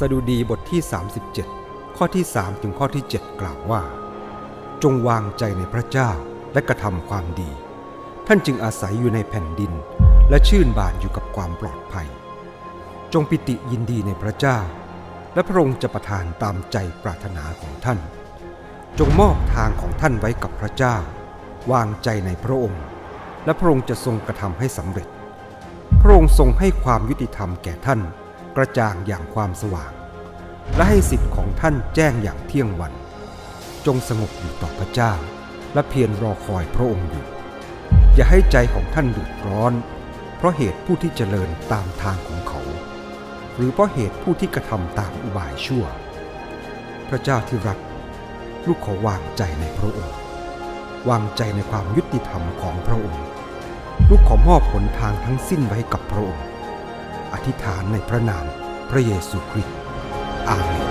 สดุดีบทที่ 37 ข้อที่ 3 ถึงข้อที่ 7 กล่าวว่า จงวางใจในพระเจ้าและกระทำความดี ท่านจึงอาศัยอยู่ในแผ่นดิน และชื่นบานอยู่กับความปลอดภัย จงปิติยินดีในพระเจ้า และพระองค์จะประทานตามใจปรารถนาของท่าน จงมอบทางของท่านไว้กับพระเจ้า วางใจในพระองค์ และพระองค์จะทรงกระทำให้สำเร็จ พระองค์ทรงให้ความยุติธรรมแก่ท่าน กระจ่างอย่างความสว่าง และให้สิทธิ์ของท่านแจ้งอย่างเที่ยงวัน จงสงบอยู่ต่อพระเจ้า และเพียรรอคอยพระองค์อยู่ อย่าให้ใจของท่านเดือดร้อน เพราะเหตุผู้ที่เจริญตามทางของเขา หรือเพราะเหตุผู้ที่กระทำตามอุบายชั่ว พระเจ้าที่รัก ลูกขอวางใจในพระองค์ วางใจในความยุติธรรมของพระองค์ ลูกขอมอบผลทางทั้งสิ้นไว้กับพระองค์ อธิษฐานในพระนามพระเยซูคริสต์อาเมน